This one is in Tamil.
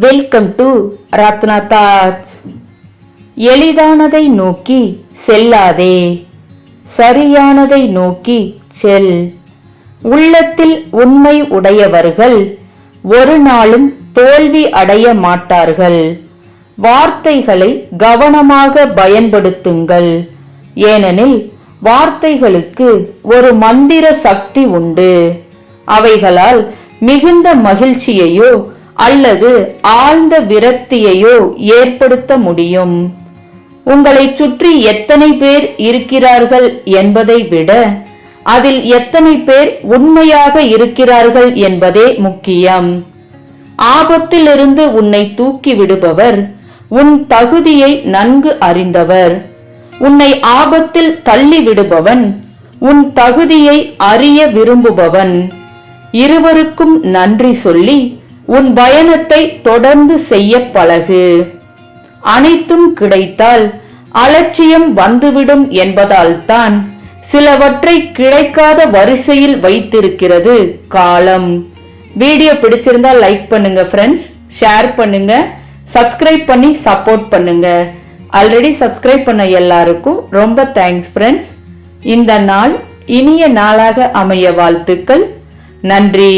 வெல்கம் டு ரத்னா தாட்ஸ் எளிதானதை நோக்கி செல்லாதே. சரியானதை நோக்கி செல். உள்ளத்தில் உண்மை உடையவர்கள் ஒரு நாளும் தோல்வி அடைய மாட்டார்கள். வார்த்தைகளை கவனமாக பயன்படுத்துங்கள். ஏனெனில் வார்த்தைகளுக்கு ஒரு மந்திர சக்தி உண்டு. அவைகளால் மிகுந்த மகிழ்ச்சியையோ அல்லது ஆழ்ந்த விரக்தியையோ ஏற்படுத்த முடியும். உங்களைச் சுற்றி எத்தனை பேர் இருக்கிறார்கள் என்பதை விட அதில் எத்தனை பேர் உண்மையாக இருக்கிறார்கள் என்பதே முக்கியம். ஆபத்திலிருந்து உன்னை தூக்கி விடுபவர் உன் தகுதியை நன்கு அறிந்தவர். உன்னை ஆபத்தில் தள்ளி விடுபவன் உன் தகுதியை அறிய விரும்புபவன். இருவருக்கும் நன்றி சொல்லி உன் பயணத்தை தொடர்ந்து செய்ய பழகு. அனைத்தும் கிடைத்தால் அலட்சியம் வந்துவிடும் என்பதால்தான் சிலவற்றை கிடைக்காத வரிசையில் வைத்திருக்கிறது காலம். வீடியோ பிடிச்சிருந்தா லைக் பண்ணுங்க ஃப்ரெண்ட்ஸ் ஷேர் பண்ணுங்க. சப்ஸ்கிரைப் பண்ணி சப்போர்ட் பண்ணுங்க. ஆல்ரெடி சப்ஸ்கிரைப் பண்ண எல்லாருக்கும் ரொம்ப தேங்க்ஸ் ஃப்ரெண்ட்ஸ் இந்த நாள் இனிய நாளாக அமைய வாழ்த்துக்கள். நன்றி.